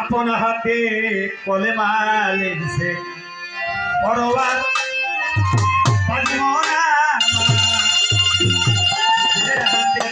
আপন হাতে কলেমা লেগছে পরোয়ার পাজমনা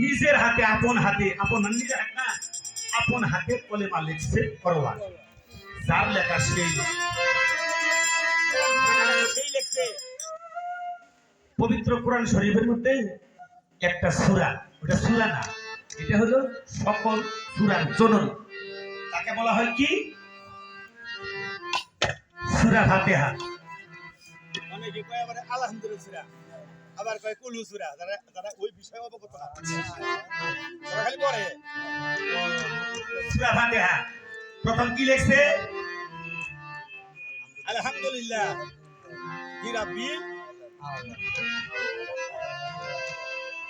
নিজের হাতে, আপন হাতে, আপন হাত আপন হাতে কলেমা লিখছে পরোয়ার যার লেখা সেই পবিত্র কোরআন শরীফের মধ্যে একটা সুরা, ওটা সূরা না, এটা হলো সকল সূরার জননী। তাকে বলা হয় কি? সূরা কয় আবার আলহামদুলিল্লাহ আবার কয় কুলু সুরা যারা যারা ওই বিষয়ে অবগত না তারা খালি পড়ে। সূরা ফাতিহা। প্রথম কি লিখছে? আলহামদুলিল্লাহ। কি রাব্বিল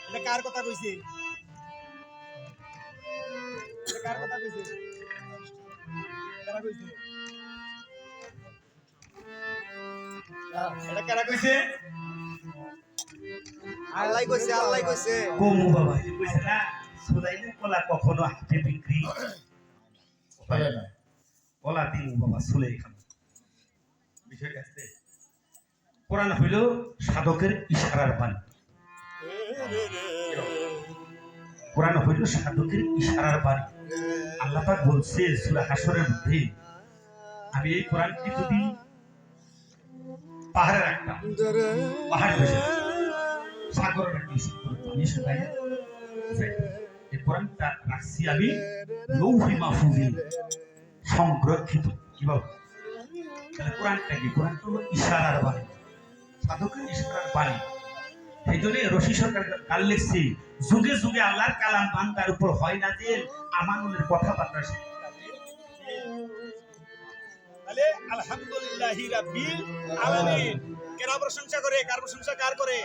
এটা কার কথা কইছে? কার কথা কইছে? কারা কইছে? এটা কারা কইছে? আল্লাহ কইছে কোরআন হইল সাধকের ইশারার বাণী। আল্লাহ পাক বলছে সূরা হাসরের মধ্যে, আমি এই কোরআনকে যদি পাহাড়ে রাখতাম। পাহাড় সাগরের একটা আমি লৌহি সংরক্ষিত। কীভাবে তাহলে কোরআনটা কি? কোরআনটা হলো ইশারার বাণী। সাধকের ইশারার বাণী। সেই জন্য রশি সরকার কাল লিখছি যুগে যুগে আল্লাহর কালাম বান্দার উপর হয় না যে আমানুলের কথাবার্তা সে তাহলে আলহামদুলিল্লাহি রাব্বিল আলামিন। কেন প্রশংসা করে? কার প্রশংসা কার করে?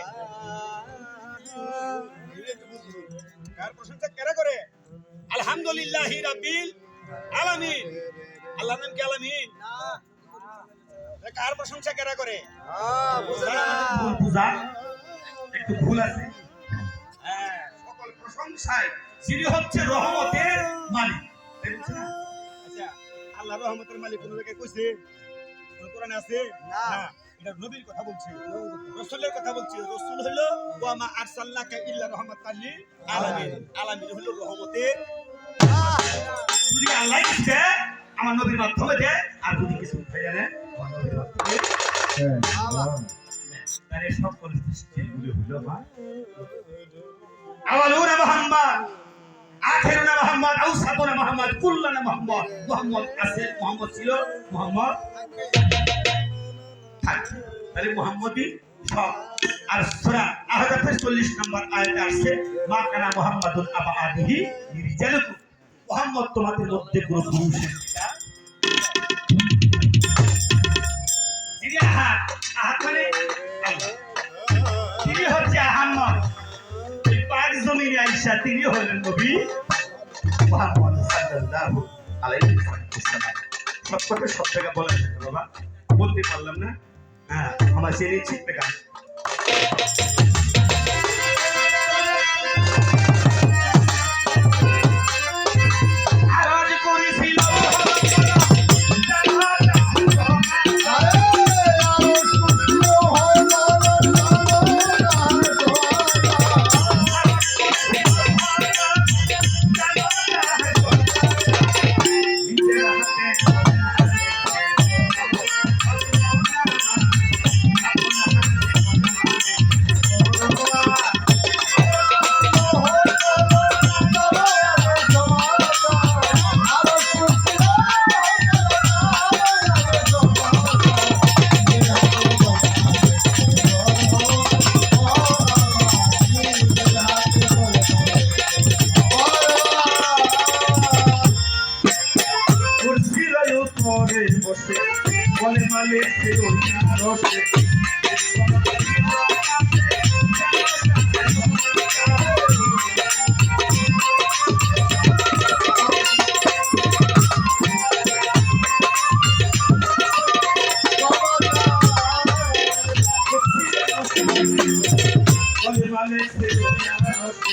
কার প্রশংসা কেরা করে? আলহামদুলিল্লাহি রাব্বিল আলামিন। আল্লাহর নাম কি আলামিন? তাহলে কার প্রশংসা কেরা করে? হ্যাঁ বুঝে না। একটু ভুল আছে। হ্যাঁ, সকল প্রশংসায় যিনি হচ্ছে রহমতের মালিক। না? আল্লাহর রহমতের মালিক কোন জায়গায় কইছে কোরআনে আছে? না। এটা নবীর কথা বলছি। রাসূলের কথা বলছি। রাসূল হলো ওয়া মা আরসালনাকা ইল্লা রাহমাতাল লিল আলামিন। আলামিন। হলো রহমতের যদি আল্লাহ দিচ্ছে আমার নবীর মাধ্যমে দেয় আর যদি কিছু উঠে জানে আমার নবীর মাধ্যমে তারে সকল সৃষ্টিগুলো হলো মা। আওয়ালুনা মুহাম্মদ। মুহাম্মদ আউসাতুনা মুহাম্মদ মুহাম্মদ। মুহাম্মদ মুহাম্মদ ছিল, মুহাম্মদ তাহলে মুহাম্মদই সব। আর সূরা আহজাবের 40 নম্বর আয়াতে মা কানা আবা আদিহি মুহাম্মদ তোমাদের মধ্যে কোনো আহাদ আহাদ মানে আইসা তিনি হলেন নবী ওয়াসাল্লাম। সব জায়গা বলেন বাবা। বলতে পারলাম না? হ্যাঁ আমার জেনে চিত্তে মালে সে দুনিয়া রসে। বলে মালে রসে।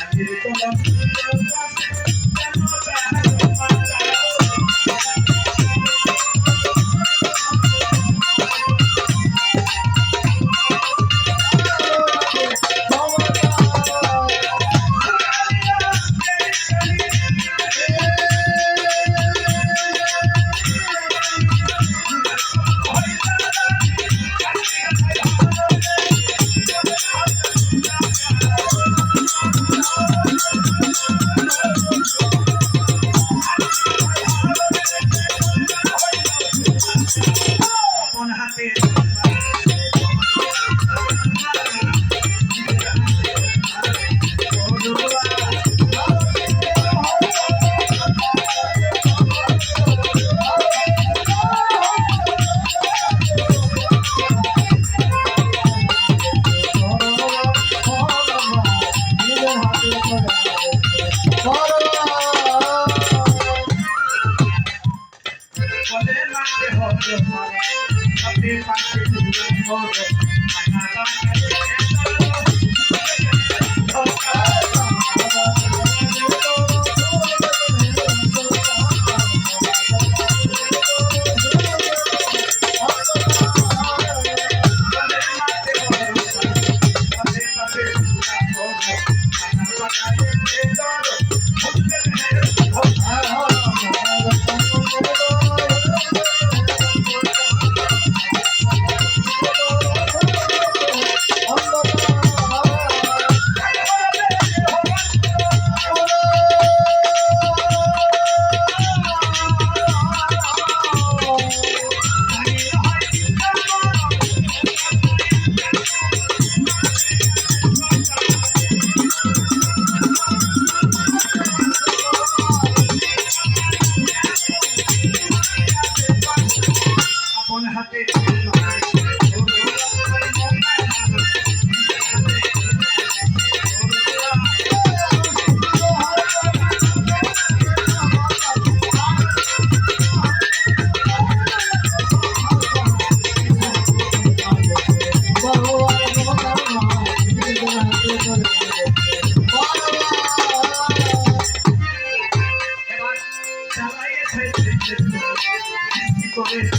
আজির কলম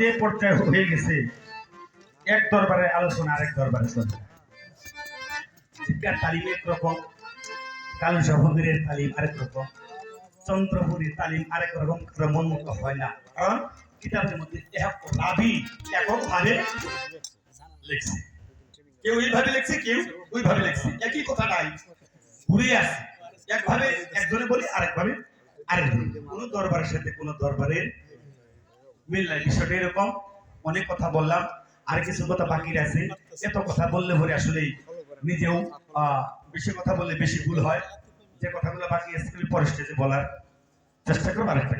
যে পর্যায়ে হয়ে গেছে, এক দরবারে আলোচনা, আরেক দরবারে শিক্ষার তালিম এক রকম, কালু সভগীরের তালিম আরেক রকম, চন্দ্রপুরীর তালিম আরেক রকম ক্রমোন্মুক্ত হয় না। কারণ কিতাবের মধ্যে এক এককভাবে লিখছে। কেউ এইভাবে লিখছে, কেউ ওইভাবে লিখছে। একই কথাটাই ঘুরে আসছে একভাবে একজনে বলি, আরেকভাবে আরেকজন কোন দরবারের সাথে কোন দরবারের মিল নাই বিষয়টা এরকম। অনেক কথা বললাম আর কিছু কথা বাকি আছে। এত কথা বললে পরে আসলে নিজেও আহ, বেশি কথা বললে বেশি ভুল হয়। যে কথাগুলো বাকি আছে তুমি পরে স্টেজে বলার চেষ্টা করব আরেকটা।